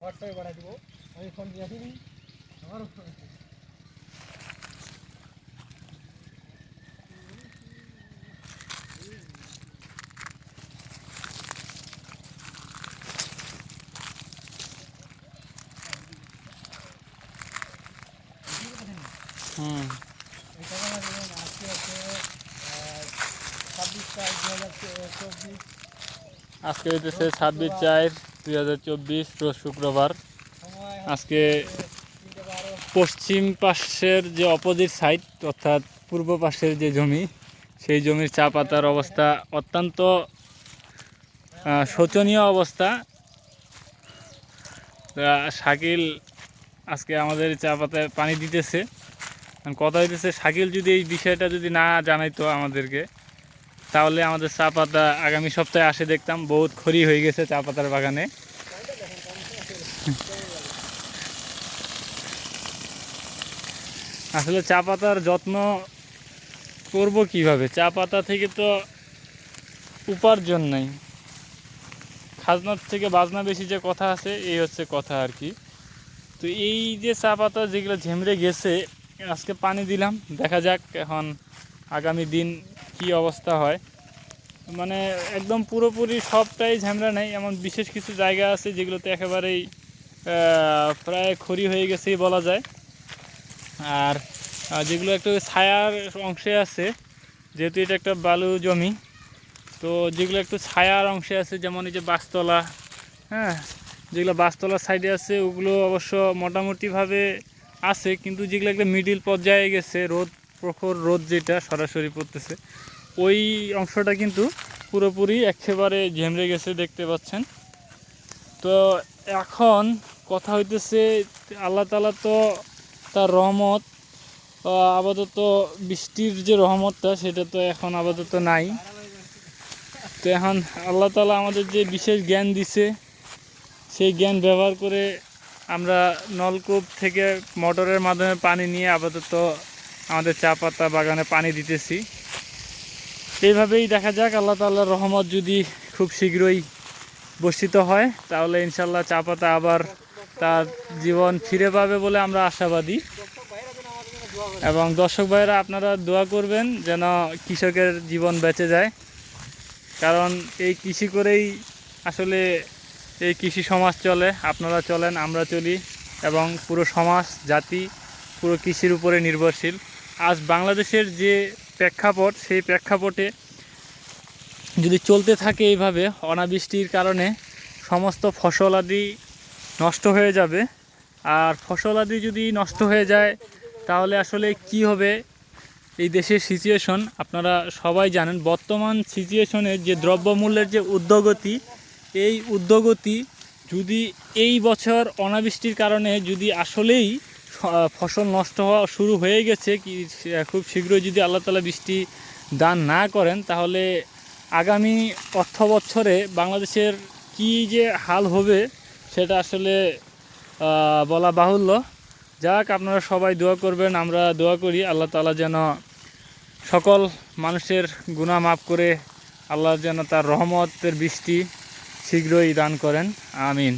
হোয়াটসঅ্যাপে পাঠিয়ে দেবো। আমি ফোন দিয়ে আসিনি। আমার হুম। আজকে হচ্ছে ছাব্বিশ চার দু হাজার চব্বিশ। আজকে হইতেছে ছাব্বিশ চার। দুই হাজার চব্বিশ শুক্রবার। আজকে পশ্চিম পাশের যে অপোজিট সাইড অর্থাৎ পূর্ব পাশের যে জমি, সেই জমির চা পাতার অবস্থা অত্যন্ত শোচনীয় অবস্থা। শাকিল আজকে আমাদের চা পাতায় পানি দিতেছে। কথা হইতেছে, শাকিল যদি এই বিষয়টা যদি না জানাইতো আমাদেরকে তাহলে আমাদের চা পাতা আগামী সপ্তাহে আসে দেখতাম। বহুত খড়ি হয়ে গেছে চা পাতার বাগানে। আসলে চা পাতার যত্ন করব কীভাবে? চা পাতা থেকে তো উপার্জন নাই। খাজনার থেকে বাজনা বেশি যে কথা আছে, এই হচ্ছে কথা আর কি। তো এই যে চা পাতা যেগুলো ঝেমড়ে গেছে, আজকে পানি দিলাম। দেখা যাক এখন আগামী দিন কি অবস্থা হয়। মানে একদম পুরোপুরি সবটাই ঝামেলা নেই, এমন বিশেষ কিছু জায়গা আছে যেগুলোতে একেবারেই প্রায় খড়ি হয়ে গেছেই বলা যায়। আর যেগুলো একটু ছায়ার অংশে আছে, যেহেতু এটা একটা বালু জমি, তো যেগুলো একটু ছায়ার অংশে আছে, যেমন এই যে বাসতলা হ্যাঁ যেগুলো বাসতলার সাইডে আছে, ওগুলো অবশ্য মোটামুটিভাবে আছে, কিন্তু যেগুলো একটা মিডিল পর্যায়ে গেছে, রোদ প্রখর রোদ যেটা সরাসরি পড়তেছে, ওই অংশটা কিন্তু পুরোপুরি একেবারে ঝেমড়ে গেছে দেখতে পাচ্ছেন। তো এখন কথা হইতেছে, আল্লাহ তালা তো তার রহমত আপাতত বৃষ্টির যে রহমতটা সেটা তো এখন আপাতত নাই। তো এখন আল্লাহ তালা আমাদের যে বিশেষ জ্ঞান দিছে, সেই জ্ঞান ব্যবহার করে আমরা নলকূপ থেকে মোটরের মাধ্যমে পানি নিয়ে আপাতত আমাদের চা পাতা বাগানে পানি দিতেছি। এইভাবেই দেখা যাক, আল্লাহ তাল্লাহর রহমত যদি খুব শীঘ্রই বর্ষিত হয়, তাহলে ইনশাল্লাহ চা পাতা আবার তার জীবন ফিরে পাবে বলে আমরা আশাবাদী। এবং দর্শক ভাইরা আপনারা দোয়া করবেন যেন কৃষকের জীবন বেঁচে যায়। কারণ এই কৃষি করেই আসলে এই কৃষি সমাজ চলে, আপনারা চলেন, আমরা চলি এবং পুরো সমাজ, জাতি পুরো কৃষির উপরে নির্ভরশীল। আজ বাংলাদেশের যে প্রেক্ষাপট, সেই প্রেক্ষাপটে যদি চলতে থাকে এইভাবে, অনাবৃষ্টির কারণে সমস্ত ফসলাদি নষ্ট হয়ে যাবে। আর ফসলাদি যদি নষ্ট হয়ে যায়, তাহলে আসলে কি হবে? এই দেশের সিচুয়েশন আপনারা সবাই জানেন, বর্তমান সিচুয়েশনে যে দ্রব্যমূল্যের যে উদ্যোগতি, এই উদ্যোগতি যদি এই বছর অনাবৃষ্টির কারণে যদি আসলেই ফসল নষ্ট হওয়া শুরু হয়ে গেছে কি খুব শীঘ্রই যদি আল্লাহ তালা বৃষ্টি দান না করেন, তাহলে আগামী অর্থ বছরে বাংলাদেশের কি যে হাল হবে সেটা আসলে বলা বাহুল্য। যাক, আপনারা সবাই দোয়া করবেন, আমরা দোয়া করি আল্লাহ তালা যেন সকল মানুষের গুণা মাফ করে আল্লাহ যেন তার রহমতের বৃষ্টি শীঘ্রই দান করেন। আমিন।